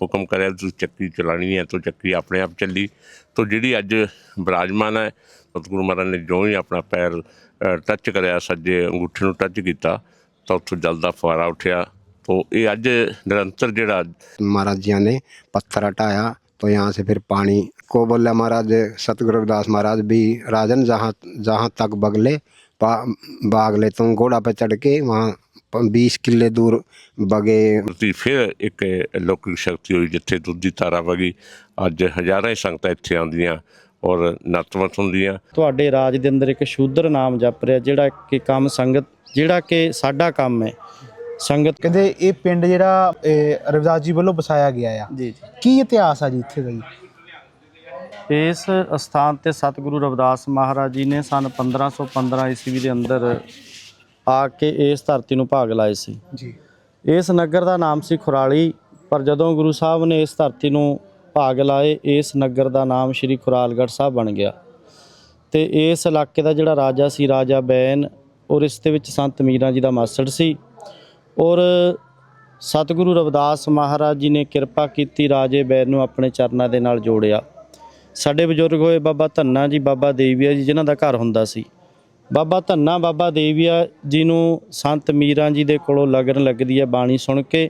ਹੁਕਮ ਕਰਿਆ ਤੁਸੀਂ ਚੱਕੀ ਚਲਾਣੀ ਹੈ ਤਾਂ ਚੱਕੀ ਆਪਣੇ ਆਪ ਚੱਲੀ ਤਾਂ ਜਿਹੜੀ ਅੱਜ ਬਿਰਾਜਮਾਨ ਹੈ ਸਤਿਗੁਰੂ ਮਹਾਰਾਜ ਨੇ ਜੋ ਹੀ ਆਪਣਾ ਪੈਰ ਅ, ਟੱਚ ਕਰਿਆ ਸੱਜੇ ਅੰਗੂਠੇ ਨੂੰ ਟੱਚ ਕੀਤਾ ਤਾਂ ਉੱਥੋਂ ਜਲ ਦਾ ਫੁਆਰਾ ਉੱਠਿਆ ਤਾਂ ਇਹ ਅੱਜ ਨਿਰੰਤਰ ਜਿਹੜਾ महाराज जी ने पत्थर हटाया तो यहाँ से फिर पानी को बोला महाराज सतगुरु रविदास महाराज भी राजन जहाँ जहाँ तक बगले पा- भाग ले तुम घोड़ा पे चढ़ के वहाँ 20 ਕਿੱਲੇ ਦੂਰ ਬਗੇ ਦੀ ਫਿਰ ਇੱਕ ਅਲੌਕਿਕ ਸ਼ਕਤੀ ਹੋਈ ਜਿੱਥੇ ਦੁੱਧ ਦੀ ਧਾਰਾ ਵਗੀ। ਅੱਜ ਹਜ਼ਾਰਾਂ ਸੰਗਤਾਂ ਇੱਥੇ ਆਉਂਦੀਆਂ ਔਰ ਨਤਮਸਤਕ ਹੁੰਦੀਆਂ। ਤੁਹਾਡੇ ਰਾਜ ਦੇ ਅੰਦਰ ਇੱਕ ਸ਼ੂਦਰ ਨਾਮ ਜਪ ਰਿਹਾ ਜਿਹੜਾ ਕਿ ਕੰਮ ਸੰਗਤ ਜਿਹੜਾ ਕਿ ਸਾਡਾ ਕੰਮ ਹੈ। ਸੰਗਤ ਕਹਿੰਦੇ ਇਹ ਪਿੰਡ ਜਿਹੜਾ ਰਵਿਦਾਸ ਜੀ ਵੱਲੋਂ ਬਸਾਇਆ ਗਿਆ ਆ। ਕੀ ਇਤਿਹਾਸ ਆ ਜੀ ਇੱਥੇ ਦਾ ਜੀ? ਇਸ ਸਥਾਨ ਤੇ ਸਤਿਗੁਰੂ ਰਵਿਦਾਸ ਮਹਾਰਾਜ ਜੀ ਨੇ ਸਨ 1515 ਈਸਵੀ ਦੇ ਅੰਦਰ ਆ ਕੇ ਇਸ ਧਰਤੀ ਨੂੰ ਭਾਗ ਲਾਏ ਸੀ। ਜੀ। ਇਸ ਨਗਰ ਦਾ ਨਾਮ ਸੀ ਖੁਰਾਲੀ ਪਰ ਜਦੋਂ ਗੁਰੂ ਸਾਹਿਬ ਨੇ ਇਸ ਧਰਤੀ ਨੂੰ ਭਾਗ ਲਾਏ ਇਸ ਨਗਰ ਦਾ ਨਾਮ ਸ੍ਰੀ ਖੁਰਾਲਗੜ੍ਹ ਸਾਹਿਬ ਬਣ ਗਿਆ। ਤੇ ਇਸ ਇਲਾਕੇ ਦਾ ਜਿਹੜਾ ਰਾਜਾ ਸੀ ਰਾਜਾ ਬੈਨ ਔਰ ਇਸ ਦੇ ਵਿੱਚ ਸੰਤ ਮੀਰਾਂ ਜੀ ਦਾ ਮਾਸੜ ਸੀ। ਔਰ ਸਤਿਗੁਰੂ ਰਵਿਦਾਸ ਮਹਾਰਾਜ ਜੀ ਨੇ ਕਿਰਪਾ ਕੀਤੀ ਰਾਜੇ ਬੈਨ ਨੂੰ ਆਪਣੇ ਚਰਨਾਂ ਦੇ ਨਾਲ ਜੋੜਿਆ। ਸਾਡੇ ਬਜ਼ੁਰਗ ਹੋਏ ਬਾਬਾ ਧੰਨਾ ਜੀ ਬਾਬਾ ਦੇਵੀਆ ਜੀ ਜਿਨ੍ਹਾਂ ਦਾ ਘਰ ਹੁੰਦਾ ਸੀ। ਬਾਬਾ ਧੰਨਾ ਬਾਬਾ ਦੇਵੀਆ ਜੀ ਨੂੰ ਸੰਤ ਮੀਰਾਂ ਜੀ ਦੇ ਕੋਲੋਂ ਲਗਨ ਲੱਗਦੀ ਹੈ ਬਾਣੀ ਸੁਣ ਕੇ।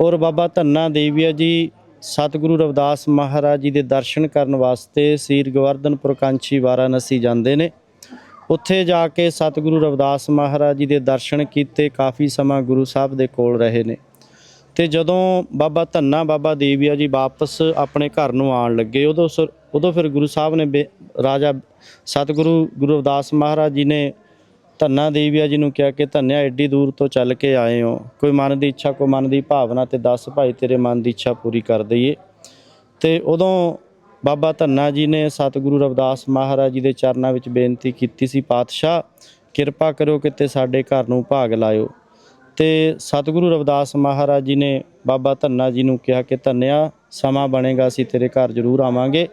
ਔਰ ਬਾਬਾ ਧੰਨਾ ਦੇਵੀਆ ਜੀ ਸਤਿਗੁਰੂ ਰਵਿਦਾਸ ਮਹਾਰਾਜ ਜੀ ਦੇ ਦਰਸ਼ਨ ਕਰਨ ਵਾਸਤੇ ਸ੍ਰੀ ਗੋਵਰਧਨਪੁਰ ਕਾਂਚੀ ਵਾਰਾਣਸੀ ਜਾਂਦੇ ਨੇ। ਉੱਥੇ ਜਾ ਕੇ ਸਤਿਗੁਰੂ ਰਵਿਦਾਸ ਮਹਾਰਾਜ ਜੀ ਦੇ ਦਰਸ਼ਨ ਕੀਤੇ ਕਾਫੀ ਸਮਾਂ ਗੁਰੂ ਸਾਹਿਬ ਦੇ ਕੋਲ ਰਹੇ ਨੇ। ਤੇ ਜਦੋਂ ਬਾਬਾ ਧੰਨਾ ਬਾਬਾ ਦੇਵੀਆ ਜੀ ਵਾਪਸ ਆਪਣੇ ਘਰ ਨੂੰ ਆਉਣ ਲੱਗੇ, ਉਦੋਂ ਸ- ਉਦੋਂ ਫਿਰ ਗੁਰੂ ਸਾਹਿਬ ਨੇ ਬੇ- ਰਾਜਾ ਸਤਿਗੁਰੂ ਗੁਰੂ ਰਵਿਦਾਸ ਮਹਾਰਾਜ ਜੀ ਨੇ ਧੰਨਾ ਦੇਵੀਆ ਜੀ ਨੂੰ ਕਿਹਾ ਕਿ ਧੰਨਿਆ ਐਡੀ ਦੂਰ ਤੋਂ ਚੱਲ ਕੇ ਆਏ ਹੋ। ਕੋਈ ਮਨ ਦੀ ਇੱਛਾ, ਕੋਈ ਮਨ ਦੀ ਭਾਵਨਾ ਤੇ ਦੱਸ ਭਾਈ ਤੇਰੇ ਮਨ ਦੀ ਇੱਛਾ ਪੂਰੀ ਕਰ ਦਈਏ। ਤੇ ਉਦੋਂ ਬਾਬਾ ਧੰਨਾ ਜੀ ਨੇ ਸਤਿਗੁਰੂ ਰਵਿਦਾਸ ਮਹਾਰਾਜ ਜੀ ਦੇ ਚਰਨਾਂ ਵਿੱਚ ਬੇਨਤੀ ਕੀਤੀ ਸੀ, ਪਾਤਸ਼ਾਹ, ਕਿਰਪਾ ਕਰੋ ਕਿਤੇ ਸਾਡੇ ਘਰ ਨੂੰ ਭਾਗ ਲਾਇਓ। ਤੇ ਸਤਿਗੁਰੂ ਰਵਿਦਾਸ ਮਹਾਰਾਜ ਜੀ ਨੇ ਬਾਬਾ ਧੰਨਾ ਜੀ ਨੂੰ ਕਿਹਾ ਕਿ ਧੰਨਿਆ ਸਮਾਂ ਬਣੇਗਾ ਅਸੀਂ ਤੇਰੇ ਘਰ ਜ਼ਰੂਰ ਆਵਾਂਗੇ।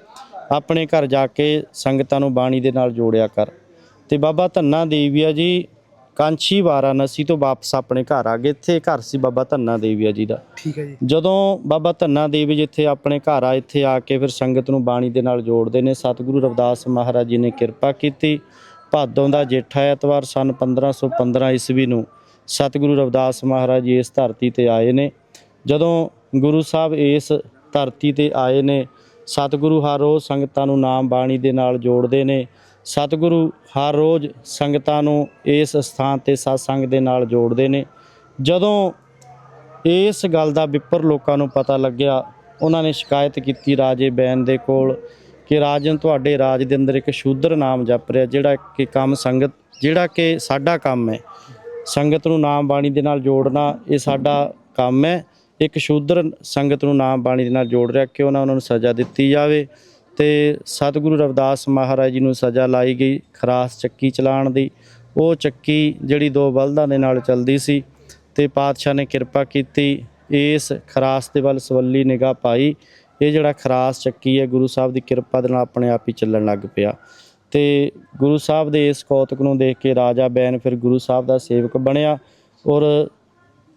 ਆਪਣੇ ਘਰ ਜਾ ਕੇ ਸੰਗਤਾਂ ਨੂੰ ਬਾਣੀ ਦੇ ਨਾਲ ਜੋੜਿਆ ਕਰ। ਤੇ ਬਾਬਾ ਧੰਨਾ ਦੇਵੀਆ ਜੀ ਕਾਂਚੀ ਵਾਰਾਣਸੀ ਤੋਂ ਵਾਪਸ ਆਪਣੇ ਘਰ ਆ ਗਏ। ਇੱਥੇ ਘਰ ਸੀ ਬਾਬਾ ਧੰਨਾ ਦੇਵੀਆ ਜੀ ਦਾ। ਠੀਕ ਹੈ ਜੀ। ਜਦੋਂ ਬਾਬਾ ਧੰਨਾ ਦੇਵ ਜਿੱਥੇ ਆਪਣੇ ਘਰ ਆ ਇੱਥੇ ਆ ਕੇ ਫਿਰ ਸੰਗਤ ਨੂੰ ਬਾਣੀ ਦੇ ਨਾਲ ਜੋੜਦੇ ਨੇ। ਸਤਿਗੁਰੂ ਰਵਿਦਾਸ ਮਹਾਰਾਜ ਜੀ ਨੇ ਕਿਰਪਾ ਕੀਤੀ। ਭਾਦੋਂ ਦਾ ਜੇਠਾ ਐਤਵਾਰ ਸਨ 1515 ਈਸਵੀ ਨੂੰ ਸਤਿਗੁਰੂ ਰਵਿਦਾਸ ਮਹਾਰਾਜ ਜੀ ਇਸ ਧਰਤੀ ਤੇ ਆਏ ਨੇ। ਜਦੋਂ ਗੁਰੂ ਸਾਹਿਬ ਇਸ ਧਰਤੀ ਤੇ ਆਏ ਨੇ, ਸਤਿਗੁਰੂ ਹਰ ਰੋਜ਼ ਸੰਗਤਾਂ ਨੂੰ ਨਾਮ ਬਾਣੀ ਦੇ ਨਾਲ ਜੋੜਦੇ ਨੇ। ਸਤਿਗੁਰੂ ਹਰ ਰੋਜ਼ ਸੰਗਤਾਂ ਨੂੰ ਇਸ ਸਥਾਨ ਤੇ ਸਤਸੰਗ ਦੇ ਨਾਲ ਜੋੜਦੇ ਨੇ। ਜਦੋਂ ਇਸ ਗੱਲ ਦਾ ਵਿਪਰ ਲੋਕਾਂ ਨੂੰ ਪਤਾ ਲੱਗਿਆ, ਉਹਨਾਂ ਨੇ ਸ਼ਿਕਾਇਤ ਕੀਤੀ ਰਾਜੇ ਬੈਨ ਦੇ ਕੋਲ ਕਿ ਰਾਜਨ ਤੁਹਾਡੇ ਰਾਜ ਦੇ ਅੰਦਰ ਇੱਕ ਸ਼ੂਦਰ ਨਾਮ ਜਪ ਰਿਹਾ, ਜਿਹੜਾ ਕਿ ਕੰਮ ਸੰਗਤ, ਜਿਹੜਾ ਕਿ ਸਾਡਾ ਕੰਮ ਹੈ। ਸੰਗਤ ਨੂੰ ਨਾਮ ਬਾਣੀ ਦੇ ਨਾਲ ਜੋੜਨਾ ਇਹ ਸਾਡਾ ਕੰਮ ਹੈ। ਇੱਕ ਸ਼ੂਦਰ ਸੰਗਤ ਨੂੰ ਨਾਮ ਬਾਣੀ ਦੇ ਨਾਲ ਜੋੜ ਰਿਹਾ ਕਿ ਉਹਨਾਂ ਉਹਨਾਂ ਨੂੰ ਸਜ਼ਾ ਦਿੱਤੀ ਜਾਵੇ। ਤੇ ਸਤਿਗੁਰੂ ਰਵਿਦਾਸ ਮਹਾਰਾਜ ਜੀ ਨੂੰ ਸਜ਼ਾ ਲਾਈ ਗਈ ਖਰਾਸ ਚੱਕੀ ਚਲਾਉਣ ਦੀ। ਉਹ ਚੱਕੀ ਜਿਹੜੀ ਦੋ ਬਲਦਾਂ ਦੇ ਨਾਲ ਚੱਲਦੀ ਸੀ ਤੇ ਪਾਤਸ਼ਾਹ ਨੇ ਕਿਰਪਾ ਕੀਤੀ, ਇਸ ਖਰਾਸ ਦੇ ਵੱਲ ਸਵੱਲੀ ਨਿਗਾਹ ਪਾਈ। ਇਹ ਜਿਹੜਾ ਖਰਾਸ ਚੱਕੀ ਹੈ, ਗੁਰੂ ਸਾਹਿਬ ਦੀ ਕਿਰਪਾ ਦੇ ਨਾਲ ਆਪਣੇ ਆਪ ਹੀ ਚੱਲਣ ਲੱਗ ਪਿਆ। ਤੇ ਗੁਰੂ ਸਾਹਿਬ ਦੇ ਇਸ ਕੌਤਕ ਨੂੰ ਦੇਖ ਕੇ ਰਾਜਾ ਬੈਨ ਫਿਰ ਗੁਰੂ ਸਾਹਿਬ ਦਾ ਸੇਵਕ ਬਣਿਆ ਔਰ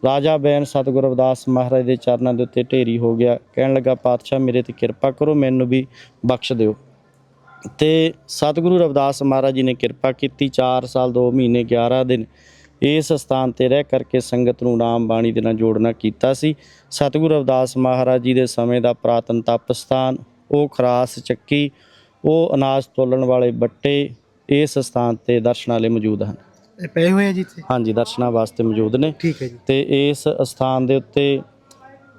ਰਾਜਾ ਬੈਨ ਸਤਿਗੁਰੂ ਅਵਦਾਸ ਮਹਾਰਾਜ ਦੇ ਚਰਨਾਂ ਦੇ ਉੱਤੇ ਢੇਰੀ ਹੋ ਗਿਆ। ਕਹਿਣ ਲੱਗਾ, ਪਾਤਸ਼ਾਹ, ਮੇਰੇ ਤੇ ਕਿਰਪਾ ਕਰੋ, ਮੈਨੂੰ ਵੀ ਬਖਸ਼ ਦਿਓ। ਤੇ ਸਤਿਗੁਰੂ ਰਵਿਦਾਸ ਮਹਾਰਾਜ ਜੀ ਨੇ ਕਿਰਪਾ ਕੀਤੀ। 4 ਸਾਲ 2 ਮਹੀਨੇ 11 ਦਿਨ ਇਸ ਸਥਾਨ ਤੇ ਰਹਿ ਕਰਕੇ ਸੰਗਤ ਨੂੰ ਨਾਮ ਬਾਣੀ ਦੇ ਨਾਲ ਜੋੜਨਾ ਕੀਤਾ ਸੀ। ਸਤਿਗੁਰੂ ਰਵਿਦਾਸ ਮਹਾਰਾਜ ਜੀ ਦੇ ਸਮੇਂ ਦਾ ਪ੍ਰਾਤਨ ਤਪ ਸਥਾਨ, ਉਹ ਖਰਾਸ ਚੱਕੀ ਉਹ ਅਨਾਜ ਤੋਲਣ ਵਾਲੇ ਬੱਟੇ ਇਸ ਸਥਾਨ ਤੇ ਦਰਸ਼ਨਾਂ ਲਈ ਮੌਜੂਦ ਹਨ। ਇਹ ਪਏ ਹੋਏ ਆ ਜੀ ਇੱਥੇ? ਹਾਂਜੀ ਦਰਸ਼ਨਾਂ ਵਾਸਤੇ ਮੌਜੂਦ ਨੇ। ਠੀਕ ਹੈ ਜੀ। ਤੇ ਇਸ ਸਥਾਨ ਦੇ ਉੱਤੇ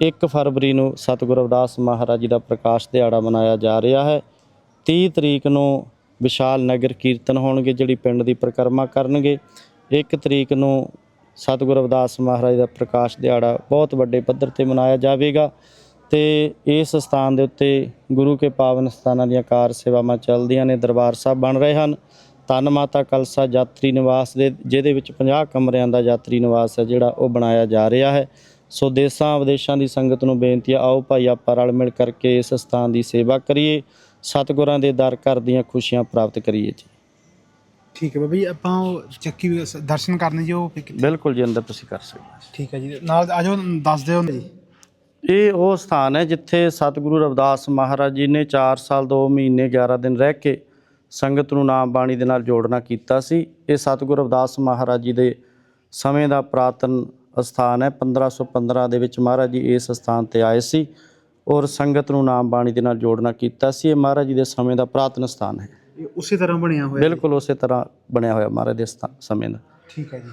1 ਫਰਵਰੀ ਨੂੰ ਸਤਿਗੁਰੂ ਰਵਿਦਾਸ ਮਹਾਰਾਜ ਜੀ ਦਾ ਪ੍ਰਕਾਸ਼ ਦਿਹਾੜਾ ਮਨਾਇਆ ਜਾ ਰਿਹਾ ਹੈ। 30 ਤਰੀਕ ਨੂੰ ਵਿਸ਼ਾਲ ਨਗਰ ਕੀਰਤਨ ਹੋਣਗੇ ਜਿਹੜੀ ਪਿੰਡ ਦੀ ਪਰਿਕਰਮਾ ਕਰਨਗੇ। 1 ਤਰੀਕ ਨੂੰ ਸਤਿਗੁਰੂ ਰਵਿਦਾਸ ਮਹਾਰਾਜ ਦਾ ਪ੍ਰਕਾਸ਼ ਦਿਹਾੜਾ ਬਹੁਤ ਵੱਡੇ ਪੱਧਰ ਤੇ ਮਨਾਇਆ ਜਾਵੇਗਾ। ਤੇ ਇਸ ਸਥਾਨ ਦੇ ਉੱਤੇ ਗੁਰੂ ਕੇ ਪਾਵਨ ਸਥਾਨਾਂ ਦੀਆਂ ਕਾਰ ਸੇਵਾਵਾਂ ਚੱਲਦੀਆਂ ਨੇ ਦਰਬਾਰ ਸਾਹਿਬ ਬਣ ਰਹੇ ਹਨ। ਤਨ ਮਾਤਾ ਕਲਸਾ ਯਾਤਰੀ ਨਿਵਾਸ ਦੇ ਜਿਹਦੇ ਵਿੱਚ 50 ਕਮਰਿਆਂ ਦਾ ਯਾਤਰੀ ਨਿਵਾਸ ਹੈ ਜਿਹੜਾ ਉਹ ਬਣਾਇਆ ਜਾ ਰਿਹਾ ਹੈ। ਸੋ ਦੇਸਾਂ ਵਿਦੇਸ਼ਾਂ ਦੀ ਸੰਗਤ ਨੂੰ ਬੇਨਤੀ ਹੈ ਆਓ ਭਾਈ ਆਪਾਂ ਰਲ ਮਿਲ ਕਰਕੇ ਇਸ ਸਥਾਨ ਦੀ ਸੇਵਾ ਕਰੀਏ। ਸਤਿਗੁਰਾਂ ਦੇ ਦਰ ਘਰ ਦੀਆਂ ਖੁਸ਼ੀਆਂ ਪ੍ਰਾਪਤ ਕਰੀਏ ਜੀ। ਠੀਕ ਹੈ ਬਾਬਾ ਜੀ ਆਪਾਂ ਉਹ ਚੱਕੀ ਦਰਸ਼ਨ ਕਰਨੇ ਜੀ ਉਹ? ਬਿਲਕੁਲ ਜੀ ਅੰਦਰ ਤੁਸੀਂ ਕਰ ਸਕਦੇ ਠੀਕ ਹੈ ਜੀ ਨਾਲ ਆਜੋ ਦੱਸ ਦਿਓ ਜੀ। ਇਹ ਉਹ ਸਥਾਨ ਹੈ ਜਿੱਥੇ ਸਤਿਗੁਰੂ ਰਵਿਦਾਸ ਮਹਾਰਾਜ ਜੀ ਨੇ 4 ਸਾਲ 2 ਮਹੀਨੇ 11 ਦਿਨ ਰਹਿ ਕੇ ਸੰਗਤ ਨੂੰ ਨਾਮ ਬਾਣੀ ਦੇ ਨਾਲ ਜੋੜਨਾ ਕੀਤਾ ਸੀ। ਇਹ ਸਤਿਗੁਰੂ ਰਵਿਦਾਸ ਮਹਾਰਾਜ ਜੀ ਦੇ ਸਮੇਂ ਦਾ ਪ੍ਰਾਤਨ ਸਥਾਨ ਹੈ। 1515 ਦੇ ਵਿੱਚ ਮਹਾਰਾਜ ਜੀ ਇਸ ਸਥਾਨ ਤੇ ਆਏ ਸੀ ਔਰ ਸੰਗਤ ਨੂੰ ਨਾਮ ਬਾਣੀ ਦੇ ਨਾਲ ਜੋੜਨਾ ਕੀਤਾ ਸੀ। ਇਹ ਮਹਾਰਾਜ ਜੀ ਦੇ ਸਮੇਂ ਦਾ ਪ੍ਰਾਤਨ ਸਥਾਨ ਹੈ। ਇਹ ਉਸੇ ਤਰ੍ਹਾਂ ਬਣਿਆ ਹੋਇਆ ਬਿਲਕੁਲ ਉਸੇ ਤਰ੍ਹਾਂ ਬਣਿਆ ਹੋਇਆ ਮਹਾਰਾਜ ਦੇ ਸਮੇਂ ਦਾ। ਠੀਕ ਹੈ ਜੀ।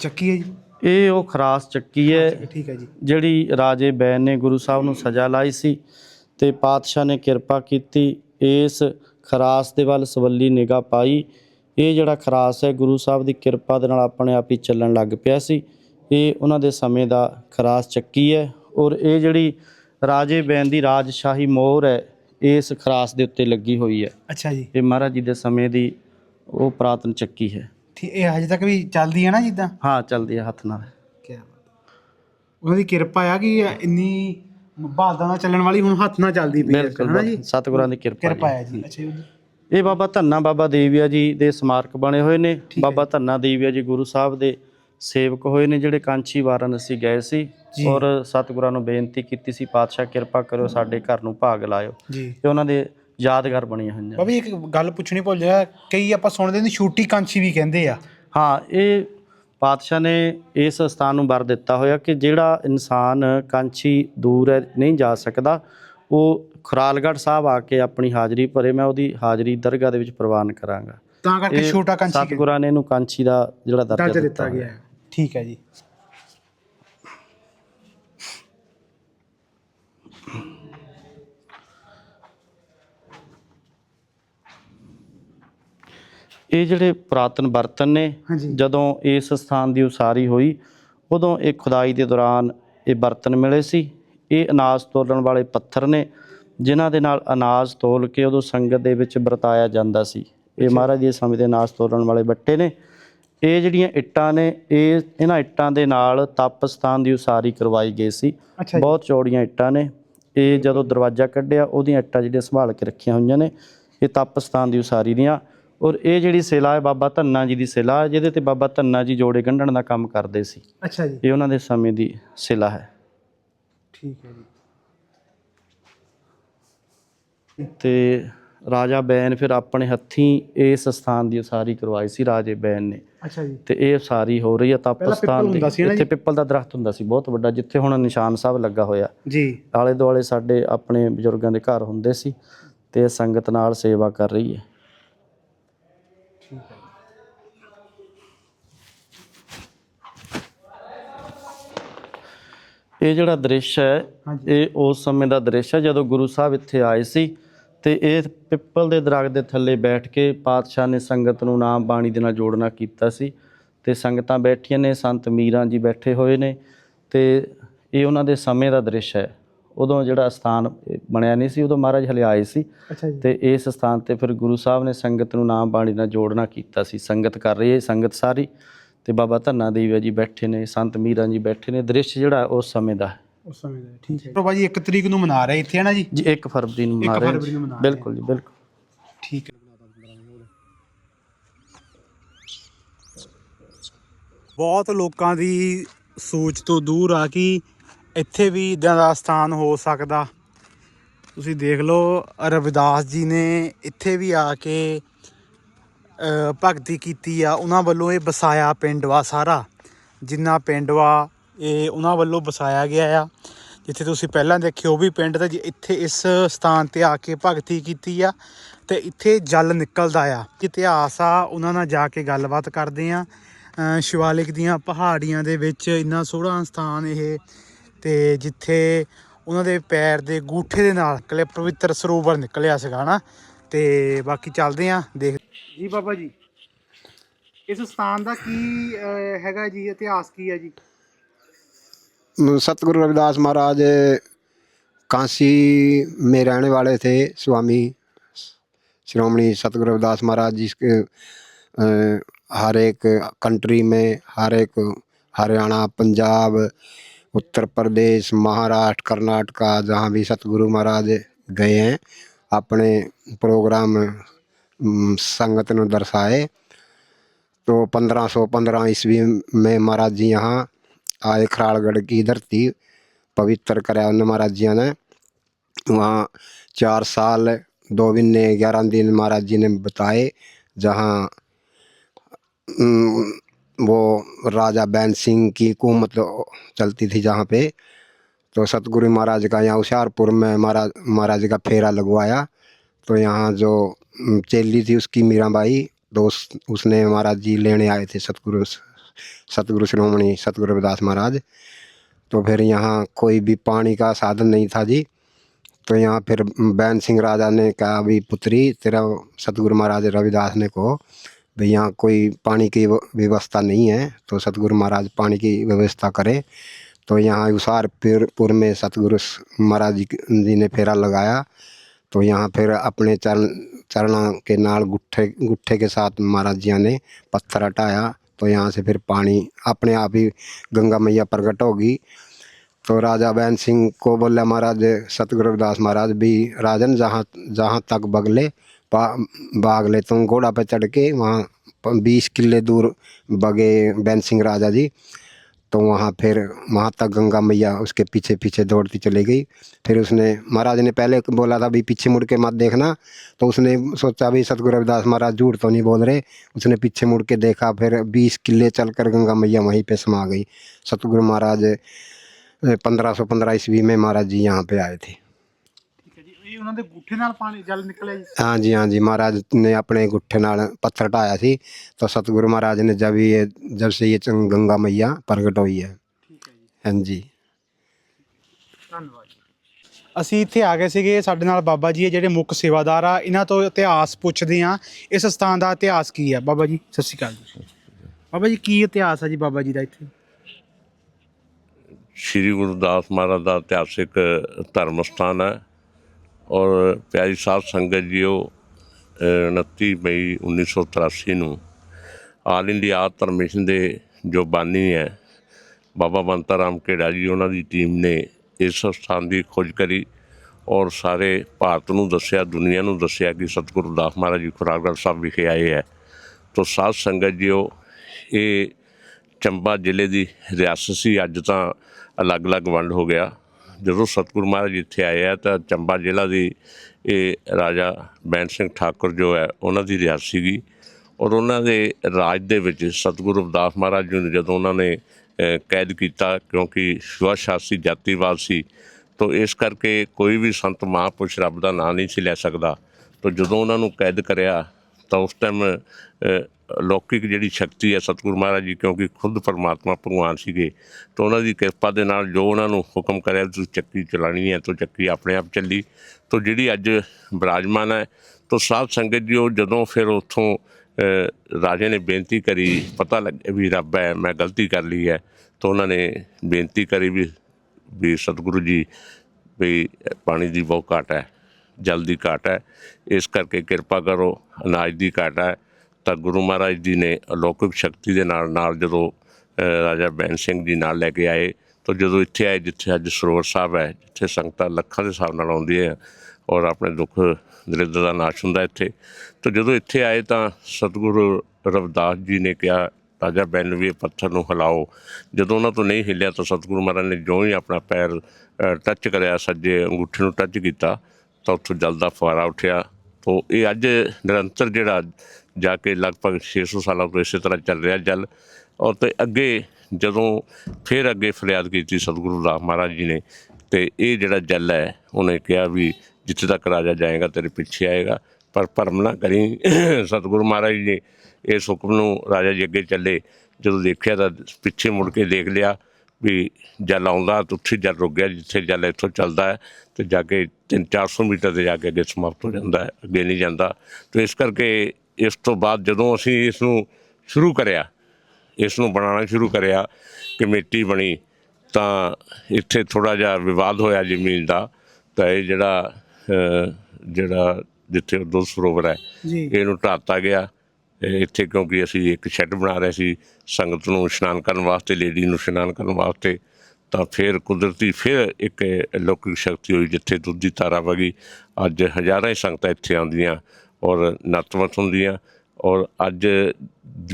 ਚੱਕੀ ਹੈ ਜੀ? ਇਹ ਉਹ ਖਰਾਸ ਚੱਕੀ ਹੈ। ਠੀਕ ਹੈ ਜੀ। ਜਿਹੜੀ ਰਾਜੇ ਬੈਨ ਨੇ ਗੁਰੂ ਸਾਹਿਬ ਨੂੰ ਸਜ਼ਾ ਲਾਈ ਸੀ ਤੇ ਪਾਤਸ਼ਾਹ ਨੇ ਕਿਰਪਾ ਕੀਤੀ ਇਸ ਖਰਾਸ ਦੇ ਵੱਲ ਸਵੱਲੀ ਨਿਗਾਹ ਪਾਈ। ਇਹ ਜਿਹੜਾ ਖਰਾਸ ਹੈ ਗੁਰੂ ਸਾਹਿਬ ਦੀ ਕਿਰਪਾ ਦੇ ਨਾਲ ਆਪਣੇ ਆਪ ਹੀ ਚੱਲਣ ਲੱਗ ਪਿਆ ਸੀ। ਇਹ ਉਹਨਾਂ ਦੇ ਸਮੇਂ ਦਾ ਖਰਾਸ ਚੱਕੀ ਹੈ ਔਰ ਇਹ ਜਿਹੜੀ ਰਾਜੇ ਬੈਨ ਦੀ ਰਾਜਸ਼ਾਹੀ ਮੋਹਰ ਹੈ ਇਸ ਖਰਾਸ ਦੇ ਉੱਤੇ ਲੱਗੀ ਹੋਈ ਹੈ। ਅੱਛਾ ਜੀ। ਇਹ ਮਹਾਰਾਜ ਜੀ ਦੇ ਸਮੇਂ ਦੀ ਉਹ ਪ੍ਰਾਤਨ ਚੱਕੀ ਹੈ। ਠੀਕ ਇਹ ਹਜੇ ਤੱਕ ਵੀ ਚੱਲਦੀ ਹੈ ਨਾ ਜਿੱਦਾਂ? ਹਾਂ ਚੱਲਦੀ ਹੈ ਹੱਥ ਨਾਲ। ਕੀ ਉਹਨਾਂ ਦੀ ਕਿਰਪਾ ਆ ਕਿ ਇੰਨੀ ਬਹਾਦਰਾਂ ਨਾਲ ਚੱਲਣ ਵਾਲੀ ਹੁਣ ਹੱਥ ਨਾਲ ਚੱਲਦੀ ਪਈ ਹੈ ਹੈ ਨਾ ਜੀ? ਬਿਲਕੁਲ। ਸਤਿਗੁਰਾਂ ਦੀ ਕਿਰਪਾ ਕਿਰਪਾ। ਹੈ ਜੀ। ਅੱਛਾ ਜੀ। ਇਹ ਬਾਬਾ ਧੰਨਾ ਬਾਬਾ ਦੇਵੀਆ ਜੀ ਦੇ ਸਮਾਰਕ ਬਣੇ ਹੋਏ ਨੇ। ਬਾਬਾ ਧੰਨਾ ਦੇਵੀਆ ਜੀ ਗੁਰੂ ਸਾਹਿਬ ਦੇ ਸੇਵਕ ਹੋਏ ਨੇ ਜਿਹੜੇ ਕਾਂਚੀ ਵਾਰਾਣਸੀ ਗਏ ਸੀ ਔਰ ਸਤਿਗੁਰਾਂ ਨੂੰ ਬੇਨਤੀ ਕੀਤੀ ਸੀ ਪਾਤਸ਼ਾਹ ਕਿਰਪਾ ਕਰੋ ਸਾਡੇ ਘਰ ਨੂੰ ਭਾਗ ਲਾਇਓ। ਜੀ। ਤੇ ਉਹਨਾਂ ਦੇ ਯਾਦਗਾਰ ਬਣੀਆਂ ਹੋਈਆਂ। ਬਾਬਾ ਇੱਕ ਗੱਲ ਪੁੱਛਣੀ ਭੁੱਲ ਜਾ ਕਈ ਆਪਾਂ ਸੁਣਦੇ ਨੇ ਛੋਟੀ ਕਾਂਚੀ ਵੀ ਕਹਿੰਦੇ ਆ। ਹਾਂ ਇਹ ਪਾਤਸ਼ਾਹ ਨੇ ਇਸ ਸਥਾਨ ਨੂੰ ਵਰ ਦਿੱਤਾ ਹੋਇਆ ਕਿ ਜਿਹੜਾ ਇਨਸਾਨ ਕਾਂਚੀ ਦੂਰ ਹੈ ਨਹੀਂ ਜਾ ਸਕਦਾ ਉਹ ਖੁਰਾਲਗੜ੍ਹ ਸਾਹਿਬ ਆ ਕੇ ਆਪਣੀ ਹਾਜ਼ਰੀ ਭਰੇ ਮੈਂ ਉਹਦੀ ਹਾਜ਼ਰੀ ਦਰਗਾਹ ਦੇ ਵਿੱਚ ਪ੍ਰਵਾਨ ਕਰਾਂਗਾ। ਤਾਂ ਕਰਕੇ ਛੋਟਾ ਕਾਂਚੀ ਸਤਿਗੁਰਾਂ ਨੇ ਇਹਨੂੰ ਕਾਂਚੀ ਦਾ ਜਿਹੜਾ ਦਰਜਾ ਦਿੱਤਾ ਗਿਆ ਠੀਕ ਹੈ ਜੀ। ਇਹ ਜਿਹੜੇ ਪੁਰਾਤਨ ਬਰਤਨ ਨੇ ਜਦੋਂ ਇਸ ਸਥਾਨ ਦੀ ਉਸਾਰੀ ਹੋਈ ਉਦੋਂ ਇਹ ਖੁਦਾਈ ਦੇ ਦੌਰਾਨ ਇਹ ਬਰਤਨ ਮਿਲੇ ਸੀ। ਇਹ ਅਨਾਜ ਤੋਲਣ ਵਾਲੇ ਪੱਥਰ ਨੇ ਜਿਨ੍ਹਾਂ ਦੇ ਨਾਲ ਅਨਾਜ ਤੋਲ ਕੇ ਉਦੋਂ ਸੰਗਤ ਦੇ ਵਿੱਚ ਵਰਤਾਇਆ ਜਾਂਦਾ ਸੀ। ਇਹ ਮਹਾਰਾਜ ਜੀ ਦੇ ਸਮੇਂ ਦੇ ਅਨਾਜ ਤੋਲਣ ਵਾਲੇ ਬੱਟੇ ਨੇ। ਇਹ ਜਿਹੜੀਆਂ ਇੱਟਾਂ ਨੇ ਇਹ ਇਹਨਾਂ ਇੱਟਾਂ ਦੇ ਨਾਲ ਤਪ ਸਥਾਨ ਦੀ ਉਸਾਰੀ ਕਰਵਾਈ ਗਈ ਸੀ। ਬਹੁਤ ਚੌੜੀਆਂ ਇੱਟਾਂ ਨੇ। ਇਹ ਜਦੋਂ ਦਰਵਾਜ਼ਾ ਕੱਢਿਆ ਉਹਦੀਆਂ ਇੱਟਾਂ ਜਿਹੜੀਆਂ ਸੰਭਾਲ ਕੇ ਰੱਖੀਆਂ ਹੋਈਆਂ ਨੇ ਇਹ ਤਪ ਸਥਾਨ ਦੀ ਉਸਾਰੀ ਦੀਆਂ। ਔਰ ਇਹ ਜਿਹੜੀ ਸਿਲਾ ਹੈ ਬਾਬਾ ਧੰਨਾ ਜੀ ਦੀ ਸਿਲਾ ਹੈ, ਜਿਹਦੇ ਤੇ ਬਾਬਾ ਧੰਨਾ ਜੀ ਜੋੜੇ ਗੰਢਣ ਦਾ ਕੰਮ ਕਰਦੇ ਸੀ। ਅੱਛਾ ਜੀ। ਇਹ ਉਹਨਾਂ ਦੇ ਸਮੇਂ ਦੀ ਸਿਲਾ ਹੈ। ਠੀਕ ਹੈ ਜੀ। ਤੇ ਰਾਜਾ ਬੈਨ ਫਿਰ ਆਪਣੇ ਹੱਥੀਂ ਇਸ ਸਥਾਨ ਦੀ ਉਸਾਰੀ ਕਰਵਾਈ ਸੀ ਰਾਜੇ ਬੈਨ ਨੇ। ਅੱਛਾ ਜੀ। ਤੇ ਇਹ ਉਸਾਰੀ ਹੋ ਰਹੀ ਹੈ ਤਪ ਪਹਿਲਾਂ ਪਿੱਪਲ ਸਥਾਨ ਦੀ? ਇੱਥੇ ਪਿੱਪਲ ਦਾ ਦਰਖਤ ਹੁੰਦਾ ਸੀ ਬਹੁਤ ਵੱਡਾ ਜਿੱਥੇ ਹੁਣ ਨਿਸ਼ਾਨ ਸਾਹਿਬ ਲੱਗਾ ਹੋਇਆ। ਜੀ। ਆਲੇ ਦੁਆਲੇ ਸਾਡੇ ਆਪਣੇ ਬਜ਼ੁਰਗਾਂ ਦੇ ਘਰ ਹੁੰਦੇ ਸੀ ਤੇ ਸੰਗਤ ਨਾਲ ਸੇਵਾ ਕਰ ਰਹੀ ਹੈ। ਇਹ ਜਿਹੜਾ ਦ੍ਰਿਸ਼ ਹੈ। ਇਹ ਉਸ ਸਮੇਂ ਦਾ ਦ੍ਰਿਸ਼ ਹੈ ਜਦੋਂ ਗੁਰੂ ਸਾਹਿਬ ਇੱਥੇ ਆਏ ਸੀ ਤੇ ਇਹ ਪਿੱਪਲ ਦੇ ਦਰਖਤ ਦੇ ਥੱਲੇ ਬੈਠ ਕੇ ਪਾਤਸ਼ਾਹ ਨੇ ਸੰਗਤ ਨੂੰ ਨਾਮ ਬਾਣੀ ਦੇ ਨਾਲ ਜੋੜਨਾ ਕੀਤਾ ਸੀ ਤੇ ਸੰਗਤਾਂ ਬੈਠੀਆਂ ਨੇ ਸੰਤ ਮੀਰਾਂ ਜੀ ਬੈਠੇ ਹੋਏ ਨੇ ਤੇ ਇਹ ਉਹਨਾਂ ਦੇ ਸਮੇਂ ਦਾ ਦ੍ਰਿਸ਼ ਹੈ ਉਦੋਂ ਜਿਹੜਾ ਸਥਾਨ ਬਣਿਆ ਨਹੀਂ ਸੀ ਉਦੋਂ ਮਹਾਰਾਜ ਹਲੇ ਆਏ ਸੀ। ਤੇ ਇਸ ਸਥਾਨ ਤੇ ਫਿਰ ਗੁਰੂ ਸਾਹਿਬ ਨੇ ਸੰਗਤ ਨੂੰ ਨਾਮ ਬਾਣੀ ਨਾਲ ਜੋੜਨਾ ਕੀਤਾ ਸੀ। ਸੰਗਤ ਕਰ ਰਹੀ ਹੈ ਸੰਗਤ ਸਾਰੀ। ਤੇ ਬਾਬਾ ਧੰਨਾ ਦੇਵ ਜੀ ਬੈਠੇ ਨੇ ਸੰਤ ਮੀਰਾਂ ਜੀ ਬੈਠੇ ਨੇ। ਦ੍ਰਿਸ਼ ਜਿਹੜਾ ਉਸ ਸਮੇਂ ਦਾ ਹੈ। ਉਸ ਸਮੇਂ ਦਾ ਠੀਕ ਹੈ। ਬਾਬਾ ਜੀ 1 ਤਰੀਕ ਨੂੰ ਮਨਾ ਰਹੇ ਇੱਥੇ ਹੈ ਨਾ ਜੀ? ਜੀ 1 ਫਰਵਰੀ ਨੂੰ ਇੱਕ ਮਨਾ ਰਹੇ ਫਰਵਰੀ ਨੂੰ ਮਨਾ ਰਹੇ। ਬਿਲਕੁਲ ਜੀ ਬਿਲਕੁਲ। ਠੀਕ ਹੈ ਬਹੁਤ ਲੋਕਾਂ ਦੀ ਸੋਚ ਤੋਂ ਦੂਰ ਆ ਕਿ ਇੱਥੇ ਵੀ ਇਦਾਂ ਦਾ ਸਥਾਨ ਹੋ ਸਕਦਾ। ਤੁਸੀਂ ਦੇਖ ਲਓ, ਰਵਿਦਾਸ ਜੀ ਨੇ ਇੱਥੇ ਵੀ ਆ ਕੇ ਭਗਤੀ ਕੀਤੀ ਆ। ਉਹਨਾਂ ਵੱਲੋਂ ਇਹ ਵਸਾਇਆ ਪਿੰਡ ਵਾ ਸਾਰਾ, ਜਿੰਨਾ ਪਿੰਡ ਵਾ ਇਹ ਉਹਨਾਂ ਵੱਲੋਂ ਵਸਾਇਆ ਗਿਆ ਆ। ਜਿੱਥੇ ਤੁਸੀਂ ਪਹਿਲਾਂ ਦੇਖਿਓ ਉਹ ਵੀ ਪਿੰਡ ਦਾ, ਜੀ ਇੱਥੇ ਇਸ ਸਥਾਨ ਤੇ ਆ ਕੇ ਭਗਤੀ ਕੀਤੀ ਆ, ਤੇ ਇੱਥੇ ਜਲ ਨਿਕਲਦਾ ਆ। ਇਤਿਹਾਸ ਆ, ਉਹਨਾਂ ਨਾਲ ਜਾ ਕੇ ਗੱਲਬਾਤ ਕਰਦੇ ਆ। ਸ਼ਿਵਾਲਿਕ ਦੀਆਂ ਪਹਾੜੀਆਂ ਦੇ ਵਿੱਚ ਇੰਨਾ ਸੋਹਣਾ ਸਥਾਨ ਇਹ ਤੇ ਜਿੱਥੇ ਉਹਨਾਂ ਦੇ ਪੈਰ ਦੇ ਗੂਠੇ ਦੇ ਨਾਲ ਕਲੇ ਪਵਿੱਤਰ ਸਰੋਵਰ ਨਿਕਲਿਆ ਸੀਗਾ ਨਾ ਤੇ ਬਾਕੀ ਚੱਲਦੇ ਆ ਦੇਖ ਜੀ ਬਾਬਾ ਜੀ ਇਸ ਸਥਾਨ ਦਾ ਕੀ ਅਹ, ਹੈਗਾ ਜੀ ਇਤਿਹਾਸ ਕੀ ਹੈ ਜੀ सतगुरु रविदास महाराज काशी में रहने वाले थे स्वामी श्रोमणी सतगुरु रविदास महाराज जिसके अ, हर एक कंट्री में हर एक हरियाणा पंजाब उत्तर प्रदेश, महाराष्ट्र, कर्नाटका, जहाँ भी सतगुरु महाराज गए हैं, अपने प्रोग्राम संगत ने दर्शाए। तो 1515 ईस्वी में महाराज जी यहाँ आए खराड़गढ़ की धरती पवित्र कराया उन महाराज जी ने। वहाँ चार साल, दो महीने, ग्यारह दिन महाराज जी ने बताए, जहाँ वो राजा बैन सिंह की हुकूमत चलती थी जहाँ पे। तो सतगुरु महाराज का यहाँ होशियारपुर में महाराज महाराज का फेरा लगवाया। तो यहाँ जो चेली थी उसकी मीराबाई तो उस, उसने महाराज जी लेने आए थे सतगुरु सतगुरु श्रोमणी, सतगुरु रविदास महाराज। तो फिर यहाँ कोई भी पानी का साधन नहीं था जी। तो यहाँ फिर बैन सिंह राजा ने कहा भी पुत्री, तेरा सतगुरु महाराज रविदास ने कहो भाई यहाँ कोई पानी की व्यवस्था नहीं है तो सतगुरु महाराज पानी की व्यवस्था करें। तो यहाँ उसारपुर में सतगुरु महाराज जी ने फेरा लगाया। तो यहाँ फिर अपने चरण, चरणों के नाल गुट्ठे गुट्ठे के साथ महाराज जी ने पत्थर हटाया। तो यहाँ से फिर पानी अपने आप ही गंगा मैया प्रकट होगी। तो राजा बैन सिंह को बोला महाराज, सतगुरु रविदास महाराज भी राजन जहाँ जहाँ तक बगले भाग लेता हूँ घोड़ा पर चढ़ के, वहाँ बीस किले दूर बगे बैन सिंह राजा जी। तो वहाँ फिर, वहाँ तक गंगा मैया उसके पीछे पीछे दौड़ती चली गई। फिर उसने, महाराज ने पहले बोला था भाई पीछे मुड़ के मत देखना। तो उसने सोचा भाई सतगुरु रविदास महाराज झूठ तो नहीं बोल रहे। उसने पीछे मुड़ के देखा, फिर बीस किले चल कर गंगा मैया वहीं पे समा गई। सतगुरु महाराज पंद्रह सौ पंद्रह ईस्वी में महाराज जी यहाँ पे आए थे। ਜੀ ਇਹ ਉਹਨਾਂ ਦੇ ਗੁੱਠੇ ਨਾਲ ਪਾਣੀ ਜਲ ਨਿਕਲਿਆ ਜੀ हाँ जी हाँ जी महाराज ने अपने गुट्ठे नाल पत्थर ढाया सी तो सतगुरु महाराज ने जब ये जब से ये चंग- गंगा मैया प्रकट हुई है ਠੀਕ ਹੈ ਜੀ हाँ जी ਧੰਨਵਾਦ ਜੀ ਅਸੀਂ ਇੱਥੇ ਆ ਗਏ ਸੀਗੇ ਸਾਡੇ ਨਾਲ ਬਾਬਾ ਜੀ ਹੈ ਜਿਹੜੇ ਮੁੱਖ ਸੇਵਾਦਾਰ ਆ ਇਹਨਾਂ ਤੋਂ ਇਤਿਹਾਸ ਪੁੱਛਦੇ ਆ ਇਸ ਸਥਾਨ ਦਾ ਇਤਿਹਾਸ ਕੀ ਹੈ ਬਾਬਾ ਜੀ ਸਤਿ ਸ਼੍ਰੀ ਅਕਾਲ ਜੀ ਬਾਬਾ ਜੀ ਕੀ ਇਤਿਹਾਸ ਹੈ ਜੀ ਬਾਬਾ ਜੀ ਦਾ ਇੱਥੇ ਸ੍ਰੀ ਗੁਰਦਾਸ ਮਹਾਰਾਜ ਦਾ ਇਤਿਹਾਸਿਕ ਧਰਮ ਸਥਾਨ ਹੈ ਔਰ ਪਿਆਰੀ ਸਾਧ ਸੰਗਤ ਜੀਓ ਅ, 29 ਮਈ 1983 ਨੂੰ ਆਲ ਇੰਡੀਆ ਧਰਮ ਮਿਸ਼ਨ ਦੇ ਜੋ ਬਾਨੀ ਹੈ ਬਾਬਾ ਬੰਤਾ ਰਾਮ ਖੇੜਾ ਜੀ ਉਹਨਾਂ ਦੀ ਟੀਮ ਨੇ ਇਸ ਸਥਾਨ ਦੀ ਖੋਜ ਕਰੀ ਔਰ ਸਾਰੇ ਭਾਰਤ ਨੂੰ ਦੱਸਿਆ ਦੁਨੀਆ ਨੂੰ ਦੱਸਿਆ ਕਿ ਸਤਿਗੁਰੂ ਦਾਸ ਮਹਾਰਾਜ ਜੀ ਖੁਰਾਗੜ ਸਾਹਿਬ ਵਿਖੇ ਆਏ ਹੈ। ਤੋ ਸਾਧ ਸੰਗਤ ਜੀਓ ਇਹ ਚੰਬਾ ਜ਼ਿਲ੍ਹੇ ਦੀ ਰਿਆਸਤ ਸੀ ਅੱਜ ਤਾਂ ਅਲੱਗ-ਅਲੱਗ ਵੰਡ ਹੋ ਗਿਆ। ਜਦੋਂ ਸਤਿਗੁਰੂ ਮਹਾਰਾਜ ਇੱਥੇ ਆਏ ਆ ਤਾਂ ਚੰਬਾ ਜ਼ਿਲ੍ਹਾ ਦੀ ਇਹ ਰਾਜਾ ਬੈਨ ਸਿੰਘ ਠਾਕੁਰ ਜੋ ਹੈ, ਉਹਨਾਂ ਦੀ ਰਿਆਸਤ ਸੀਗੀ। ਔਰ ਉਹਨਾਂ ਦੇ ਰਾਜ ਦੇ ਵਿੱਚ ਸਤਿਗੁਰੂ ਰਵਿਦਾਸ ਮਹਾਰਾਜ ਜੀ ਨੂੰ ਜਦੋਂ ਉਹਨਾਂ ਨੇ ਕੈਦ ਕੀਤਾ, ਕਿਉਂਕਿ ਸ਼ਿਵਾ ਸ਼ਾਸੀ ਜਾਤੀਵਾਦ ਸੀ, ਤੋ ਇਸ ਕਰਕੇ ਕੋਈ ਵੀ ਸੰਤ ਮਹਾਂਪੁਰਸ਼ ਰੱਬ ਦਾ ਨਾਮ ਨਹੀਂ ਸੀ ਲੈ ਸਕਦਾ। ਤੋ ਜਦੋਂ ਉਹਨਾਂ ਨੂੰ ਕੈਦ ਕਰਿਆ ਤਾਂ ਉਸ ਟਾਈਮ ਲੌਕਿਕ ਜਿਹੜੀ ਸ਼ਕਤੀ ਹੈ ਸਤਿਗੁਰੂ ਮਹਾਰਾਜ ਜੀ, ਕਿਉਂਕਿ ਖੁਦ ਪਰਮਾਤਮਾ ਭਗਵਾਨ ਸੀਗੇ, ਤਾਂ ਉਹਨਾਂ ਦੀ ਕਿਰਪਾ ਦੇ ਨਾਲ ਜੋ ਉਹਨਾਂ ਨੂੰ ਹੁਕਮ ਕਰਿਆ, ਤੁਸੀਂ ਚੱਕੀ ਚਲਾਣੀ ਹੈ, ਤਾਂ ਚੱਕੀ ਆਪਣੇ ਆਪ ਚੱਲੀ, ਤਾਂ ਜਿਹੜੀ ਅੱਜ ਬਿਰਾਜਮਾਨ ਹੈ, ਤਾਂ ਸਾਧ ਸੰਗਤ ਜੀ, ਉਹ ਜਦੋਂ ਫਿਰ ਉੱਥੋਂ ਰਾਜੇ ਨੇ ਬੇਨਤੀ ਕਰੀ, ਪਤਾ ਲੱਗਿਆ ਵੀ ਰੱਬ ਹੈ, ਮੈਂ ਗਲਤੀ ਕਰ ਲਈ ਹੈ, ਤਾਂ ਉਹਨਾਂ ਨੇ ਬੇਨਤੀ ਕਰੀ ਵੀ ਵੀ ਸਤਿਗੁਰੂ ਜੀ, ਵੀ ਪਾਣੀ ਦੀ ਬਹੁਤ ਘਾਟ ਹੈ। ਜਲ ਦੀ ਘਾਟ ਹੈ। ਇਸ ਕਰਕੇ ਕਿਰਪਾ ਕਰੋ, ਅਨਾਜ ਦੀ ਘਾਟ ਹੈ। ਤਾਂ ਗੁਰੂ ਮਹਾਰਾਜ ਜੀ ਨੇ ਅਲੌਕਿਕ ਸ਼ਕਤੀ ਦੇ ਨਾਲ ਨਾਲ ਜਦੋਂ ਰਾਜਾ ਬੈਨ ਸਿੰਘ ਜੀ ਨਾਲ ਲੈ ਕੇ ਆਏ, ਤਾਂ ਜਦੋਂ ਇੱਥੇ ਆਏ, ਜਿੱਥੇ ਅੱਜ ਸਰੋਵਰ ਸਾਹਿਬ ਹੈ, ਜਿੱਥੇ ਸੰਗਤਾਂ ਲੱਖਾਂ ਦੇ ਹਿਸਾਬ ਨਾਲ ਆਉਂਦੀਆਂ ਔਰ ਆਪਣੇ ਦੁੱਖ ਦਰਿਦਰ ਦਾ ਨਾਸ਼ ਹੁੰਦਾ ਇੱਥੇ, ਤਾਂ ਜਦੋਂ ਇੱਥੇ ਆਏ ਤਾਂ ਸਤਿਗੁਰੂ ਰਵਿਦਾਸ ਜੀ ਨੇ ਕਿਹਾ, ਰਾਜਾ ਬੈਨ ਵੀ ਇਹ ਪੱਥਰ ਨੂੰ ਹਿਲਾਓ। ਜਦੋਂ ਉਹਨਾਂ ਤੋਂ ਨਹੀਂ ਹਿੱਲਿਆ ਤਾਂ ਸਤਿਗੁਰੂ ਮਹਾਰਾਜ ਨੇ ਜਿਉਂ ਹੀ ਆਪਣਾ ਪੈਰ ਟੱਚ ਕਰਿਆ, ਸੱਜੇ ਅੰਗੂਠੇ ਨੂੰ ਟੱਚ ਕੀਤਾ। ਤਾਂ ਉੱਥੋਂ ਜਲ ਦਾ ਫੁਆਰਾ ਉੱਠਿਆ। ਤੋ ਇਹ ਅੱਜ ਨਿਰੰਤਰ ਜਿਹੜਾ ਜਾ ਕੇ ਲਗਭਗ 600 ਸਾਲਾਂ ਤੋਂ ਇਸੇ ਤਰ੍ਹਾਂ ਚੱਲ ਰਿਹਾ ਜਲ। ਔਰ ਤੇ ਅੱਗੇ ਜਦੋਂ ਫਿਰ ਅੱਗੇ ਫਰਿਆਦ ਕੀਤੀ ਸਤਿਗੁਰੂ ਰਾਮ ਮਹਾਰਾਜ ਜੀ ਨੇ, ਤੇ ਇਹ ਜਿਹੜਾ ਜਲ ਹੈ, ਉਹਨੇ ਕਿਹਾ ਵੀ ਜਿੱਥੇ ਤੱਕ ਰਾਜਾ ਜਾਏਗਾ ਤੇਰੇ ਪਿੱਛੇ ਆਏਗਾ। ਪਰ ਭਰਮ ਨਾ ਕਰੀ ਸਤਿਗੁਰੂ ਮਹਾਰਾਜ ਜੀ ਨੇ। ਇਸ ਹੁਕਮ ਨੂੰ ਰਾਜਾ ਜੀ ਅੱਗੇ ਚੱਲੇ। ਜਦੋਂ ਦੇਖਿਆ ਤਾਂ ਪਿੱਛੇ ਮੁੜ ਕੇ ਦੇਖ ਲਿਆ। ਵੀ ਜਲ ਆਉਂਦਾ ਤਾਂ ਉੱਥੇ ਜਲ ਰੁਕ ਗਿਆ ਜਿੱਥੇ ਜਲ ਇੱਥੋਂ ਚੱਲਦਾ ਹੈ ਤੇ ਜਾ ਕੇ 3-400 ਮੀਟਰ ਤੇ ਜਾ ਕੇ ਅੱਗੇ ਸਮਾਪਤ ਹੋ ਜਾਂਦਾ ਹੈ ਅੱਗੇ ਨਹੀਂ ਜਾਂਦਾ। ਤੇ ਇਸ ਕਰਕੇ ਇਸ ਤੋਂ ਬਾਅਦ ਜਦੋਂ ਅਸੀਂ ਇਸ ਨੂੰ ਸ਼ੁਰੂ ਕਰਿਆ ਇਸ ਨੂੰ ਬਣਾਉਣਾ ਸ਼ੁਰੂ ਕਰਿਆ ਕਮੇਟੀ ਬਣੀ ਤਾਂ ਇੱਥੇ ਥੋੜਾ ਜਿਹਾ ਵਿਵਾਦ ਹੋਇਆ ਜ਼ਮੀਨ ਦਾ ਤਾਂ ਇਹ ਜਿਹੜਾ ਜਿਹੜਾ ਜਿੱਥੇ ਦੁੱਧ ਸਰੋਵਰ ਹੈ ਇਹਨੂੰ ਢਾਤਾ ਗਿਆ। ਇੱਥੇ ਕਿਉਂਕਿ ਅਸੀਂ ਇੱਕ ਸ਼ੈੱਡ ਬਣਾ ਰਹੇ ਸੀ, ਸੰਗਤ ਨੂੰ ਇਸ਼ਨਾਨ ਕਰਨ ਵਾਸਤੇ, ਲੇਡੀ ਨੂੰ ਇਸ਼ਨਾਨ ਕਰਨ ਵਾਸਤੇ, ਤਾਂ ਫਿਰ ਕੁਦਰਤੀ ਫਿਰ ਇੱਕ ਅਲੌਕਿਕ ਸ਼ਕਤੀ ਹੋਈ ਜਿੱਥੇ ਦੁੱਧ ਦੀ ਧਾਰਾ ਵਗੀ ਅੱਜ ਹਜ਼ਾਰਾਂ ਹੀ ਸੰਗਤਾਂ ਇੱਥੇ ਆਉਂਦੀਆਂ ਔਰ ਨਤਮਤ ਹੁੰਦੀਆਂ ਔਰ ਅੱਜ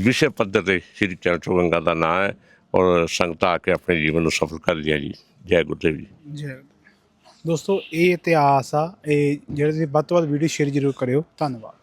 ਵਿਸ਼ਵ ਪੱਧਰ ਤੇ ਸ੍ਰੀ ਚਰਨ ਚੋ ਗੰਗਾ ਦਾ ਨਾਂ ਹੈ ਔਰ ਸੰਗਤਾਂ ਆ ਕੇ ਆਪਣੇ ਜੀਵਨ ਨੂੰ ਸਫਲ ਕਰਦੀਆਂ ਜੀ। ਜੈ ਗੁਰਦੇਵ ਜੀ। ਜੈ ਦੋਸਤੋ, ਇਹ ਇਤਿਹਾਸ ਆ, ਇਹ ਜਿਹੜੇ ਤੁਸੀਂ ਵੱਧ ਤੋਂ ਵੱਧ ਵੀਡੀਓ ਸ਼ੇਅਰ ਜ਼ਰੂਰ ਕਰਿਓ। ਧੰਨਵਾਦ।